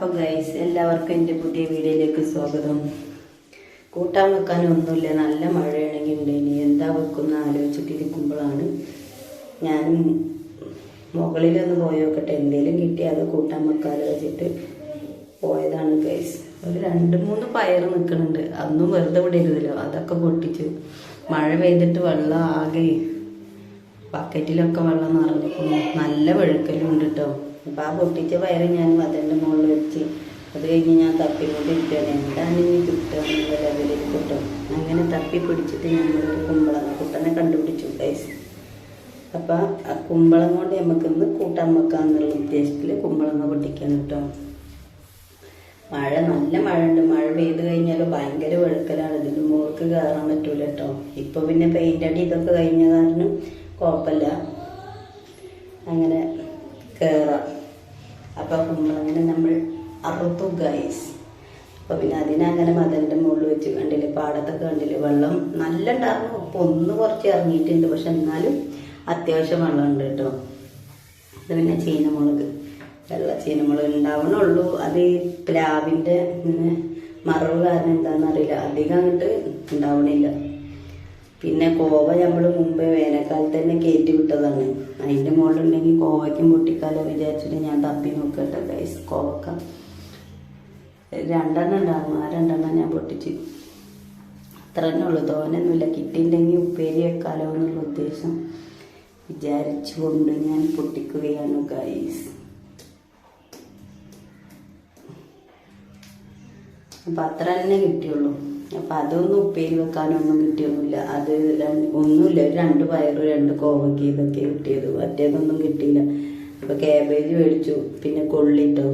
അപ്പൊ ഗൈസ് എല്ലാവർക്കും എന്റെ പുതിയ വീഡിയോയിലേക്ക് സ്വാഗതം. കൂട്ടാൻ വെക്കാൻ ഒന്നുമില്ല നല്ല മഴയാണെങ്കിൽ ഉണ്ട്. ഇനി എന്താ വെക്കുന്ന ആലോചിച്ചിട്ടിരിക്കുമ്പോഴാണ് ഞാൻ മുകളിലൊന്ന് പോയി നോക്കട്ടെ. എന്തെങ്കിലും കിട്ടി അത് കൂട്ടാൻ വെക്കാൻ വെച്ചിട്ട് പോയതാണ് ഗൈസ് ഒരു രണ്ട് മൂന്ന് പയർ നിൽക്കുന്നുണ്ട്. അന്നും വെറുതെ വിടരുതല്ലോ അതൊക്കെ പൊട്ടിച്ചു. മഴ പെയ്തിട്ട് വെള്ളം ആകെ ബക്കറ്റിലൊക്കെ വെള്ളം നിറഞ്ഞിരിക്കുന്നു. നല്ല വെഴുക്കലും ഉണ്ട് കേട്ടോ അപ്പം ആ പൊട്ടിച്ച വയറ് ഞാൻ അതിന്റെ മുകളിൽ വെച്ച് അത് കഴിഞ്ഞ് ഞാൻ തപ്പിക്കൊണ്ടിരിക്കുകയാണ്. എന്താണ് ഇനി കിട്ടുക ലെവലിൽ കിട്ടും അങ്ങനെ തപ്പി പിടിച്ചിട്ട് ഞങ്ങളൊരു കുമ്പളങ്ങ കുട്ടനെ കണ്ടുപിടിച്ചു ഗൈസ് അപ്പം ആ കുമ്പളം കൊണ്ട് നമുക്കിന്ന് കൂട്ടാൻ വെക്കാമെന്നുള്ള ഉദ്ദേശത്തിൽ കുമ്പളങ്ങ പൊട്ടിക്കാൻ കേട്ടോ. മഴ നല്ല മഴ ഉണ്ട്. മഴ പെയ്ത് കഴിഞ്ഞാൽ ഭയങ്കര വെളുക്കലാണ്. ഇതിന് മുകൾക്ക് കയറാൻ പറ്റൂല കേട്ടോ. ഇപ്പൊ പിന്നെ പെയിന്റ് അടി ഇതൊക്കെ കഴിഞ്ഞ കാരണം കുഴപ്പമില്ല. അങ്ങനെ കയറാം അപ്പൊ കുമ്പളങ്ങനെ നമ്മൾ അറുത്തു ഗൈസ് അപ്പൊ പിന്നെ അതിനങ്ങനെ മതലിന്റെ മുകളിൽ വെച്ച് കണ്ടില്ലേ പാടത്തൊക്കെ കണ്ടില്ലേ വെള്ളം നല്ല ഉണ്ടായിരുന്നു. ഇപ്പൊ ഒന്ന് കുറച്ച് ഇറങ്ങിയിട്ടുണ്ട്. പക്ഷെ എന്നാലും അത്യാവശ്യം വെള്ളം ഉണ്ട് കേട്ടോ. അത് പിന്നെ ചീനമുളക്. വെള്ള ചീനമുളക് ഉണ്ടാവണുള്ളൂ. അത് പ്ലാവിന്റെ ഇങ്ങനെ മറവ് കാരണം എന്താണെന്നറിയില്ല അധികം അങ്ങോട്ട് ഉണ്ടാവണില്ല. പിന്നെ കോവ നമ്മൾ മുമ്പേ വേനൽക്കാലത്ത് തന്നെ കയറ്റി വിട്ടതാണ്. അതിന്റെ മുകളിലുണ്ടെങ്കിൽ കോവയ്ക്കും പൊട്ടിക്കാലോ വിചാരിച്ചിട്ട് ഞാൻ തപ്പി നോക്കട്ടെ ഗൈസ് കോവക്ക. രണ്ടെണ്ണം ഉണ്ടാകും ആ രണ്ടെണ്ണം ഞാൻ പൊട്ടിച്ച്. അത്ര തന്നെ ഉള്ളു. തോനൊന്നുമില്ല കിട്ടിയിട്ടുണ്ടെങ്കിൽ ഉപ്പേരി വെക്കാലോ എന്നുള്ള ഉദ്ദേശം വിചാരിച്ചുകൊണ്ട് ഞാൻ പൊട്ടിക്കുകയാണ് ഗൈസ് അപ്പം അത്ര തന്നെ കിട്ടിയുള്ളൂ. അപ്പം അതൊന്നും ഉപ്പേരി വെക്കാനൊന്നും കിട്ടിയൊന്നുമില്ല. അത് ഒന്നുമില്ല. രണ്ട് പയറ് രണ്ട് കോവയ്ക്ക് ഇതൊക്കെ കിട്ടിയത്. മറ്റേതൊന്നും കിട്ടിയില്ല. അപ്പം കാബേജ് മേടിച്ചു. പിന്നെ കൊള്ളിട്ടോ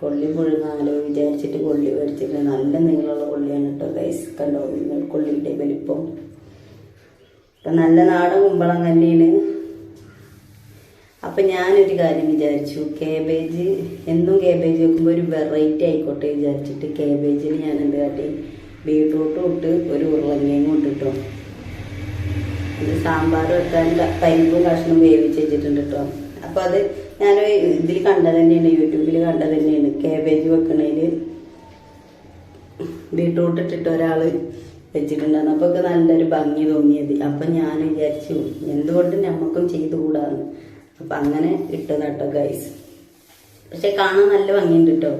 കൊള്ളി പുഴുങ്ങാലോ വിചാരിച്ചിട്ട് കൊള്ളി മേടിച്ചിട്ട് നല്ല നീളമുള്ള കൊള്ളിയാണ് കേട്ടോ ഗൈസ് കണ്ടോ? കൊള്ളിയുടെ വലിപ്പം. അപ്പം നല്ല നാടൻ കുമ്പളം തന്നെയാണ്. അപ്പം ഞാനൊരു കാര്യം വിചാരിച്ചു. കേബേജ് എന്നും കേബേജ് വെക്കുമ്പോൾ ഒരു വെറൈറ്റി ആയിക്കോട്ടെ വിചാരിച്ചിട്ട് കേബേജിന് ഞാൻ എന്ത് കാട്ടി? ബീട്രൂട്ടും ഇട്ട് ഒരു ഉരുളങ്ങയും ഇട്ടിട്ടോ ഇത് സാമ്പാർ വെക്കാൻ ക- പരിപ്പും കഷ്ണം വേവിച്ച് വെച്ചിട്ടുണ്ട് കേട്ടോ അപ്പോൾ അത് ഞാൻ ഇതിൽ കണ്ടത് തന്നെയാണ് യൂട്യൂബിൽ കണ്ടത് തന്നെയാണ്. കേബേജ് വെക്കണേൽ ബീട്രൂട്ട് ഇട്ടിട്ട് ഒരാൾ വെച്ചിട്ടുണ്ടായിരുന്നു. അപ്പോൾ ഒക്കെ നല്ലൊരു ഭംഗി തോന്നിയത്. അപ്പം ഞാൻ വിചാരിച്ചു എന്തുകൊണ്ട് നമുക്കും ചെയ്തുകൂടാന്ന്. അപ്പം അങ്ങനെ ഇട്ടതാട്ടോ ഗൈസ് പക്ഷെ കാണാൻ നല്ല ഭംഗിയുണ്ട് കേട്ടോ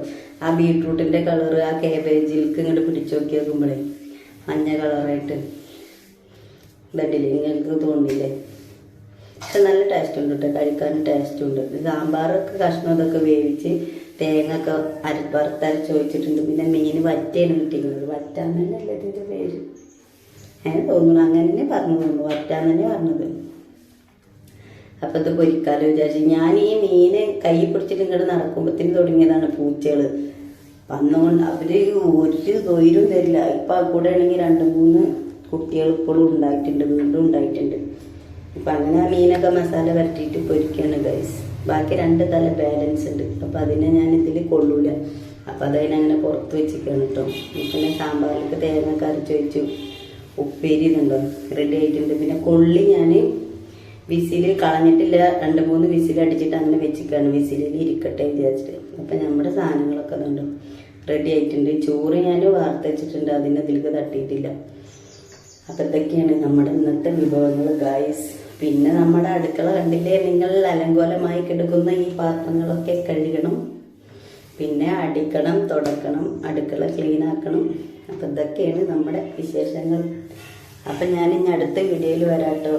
ആ ബീട്രൂട്ടിന്റെ കളറ് ആ കേബേജിലേക്ക് ഇങ്ങോട്ട് പിടിച്ചു നോക്കി മഞ്ഞ കളറായിട്ട് ഇതട്ടില്ലേ നിങ്ങൾക്ക് തോന്നിയില്ലേ? പക്ഷെ നല്ല ടേസ്റ്റ് ഉണ്ട് കേട്ടോ കഴിക്കാൻ ടേസ്റ്റ് ഉണ്ട്. സാമ്പാറൊക്കെ കഷ്ണം ഇതൊക്കെ വേവിച്ച് തേങ്ങ ഒക്കെ അര വറുത്തരച്ച് വെച്ചിട്ടുണ്ട് പിന്നെ മീൻ വറ്റയാണ് കിട്ടിയിരുന്നത് വറ്റാൻ തന്നെയല്ലേ ഇതിന്റെ പേര്? അങ്ങനെ തോന്നുന്നു. അങ്ങനെ തന്നെ പറഞ്ഞു തോന്നുന്നു വറ്റാൻ തന്നെ പറഞ്ഞത്. അപ്പൊ ഇത് പൊരിക്കാലോ വിചാരിച്ചു. ഞാൻ ഈ മീന് കൈ പിടിച്ചിട്ട് ഇങ്ങോട്ട് നടക്കുമ്പോഴത്തേന് തുടങ്ങിയതാണ് പൂച്ചകൾ വന്നുകൊണ്ട് അവർ ഒരു തൊയിലും തരില്ല. ഇപ്പൊ കൂടെ ആണെങ്കിൽ രണ്ട് മൂന്ന് കുട്ടികൾ ഇപ്പോഴും ഉണ്ടായിട്ടുണ്ട് വീണ്ടും ഉണ്ടായിട്ടുണ്ട്. ഇപ്പൊ അങ്ങനെ മീനൊക്കെ മസാല വരട്ടിയിട്ട് പൊരിക്കുകയാണ് ഗൈസ് ബാക്കി രണ്ട് തല ബാലൻസ് ഉണ്ട്. അപ്പൊ അതിനെ ഞാൻ ഇതിൽ കൊള്ളൂല. അപ്പൊ അതതിനങ്ങനെ പുറത്ത് വെച്ചിരിക്കുകയാണ് കേട്ടോ പിന്നെ സാമ്പാറിലേക്ക് തേങ്ങ കറിച്ച് വെച്ചു. ഉപ്പേരി റെഡി ആയിട്ടുണ്ട്. പിന്നെ കൊള്ളി ഞാൻ വിസിൽ കളഞ്ഞിട്ടില്ല. രണ്ട് മൂന്ന് വിസിൽ അടിച്ചിട്ട് അങ്ങനെ വെച്ചിക്കാണ്. വിസിലിൽ ഇരിക്കട്ടെ വിചാരിച്ചിട്ട്. അപ്പം നമ്മുടെ സാധനങ്ങളൊക്കെ അതുണ്ട് റെഡി ആയിട്ടുണ്ട്. ചോറ് ഞാൻ വാർത്തച്ചിട്ടുണ്ട് അതിന് ഇതിലേക്ക് തട്ടിയിട്ടില്ല. അപ്പം ഇതൊക്കെയാണ് നമ്മുടെ ഇന്നത്തെ വിഭവങ്ങൾ ഗായ്സ് പിന്നെ നമ്മുടെ അടുക്കള കണ്ടില്ലേ? നിങ്ങൾ അലങ്കോലമായി കിടക്കുന്ന ഈ പാത്രങ്ങളൊക്കെ കഴുകണം. പിന്നെ അടിക്കണം തുടക്കണം അടുക്കള ക്ലീൻ ആക്കണം. അപ്പം ഇതൊക്കെയാണ് നമ്മുടെ വിശേഷങ്ങൾ. അപ്പം ഞാൻ ഇനി അടുത്ത വീഡിയോയിൽ വരാട്ടോ.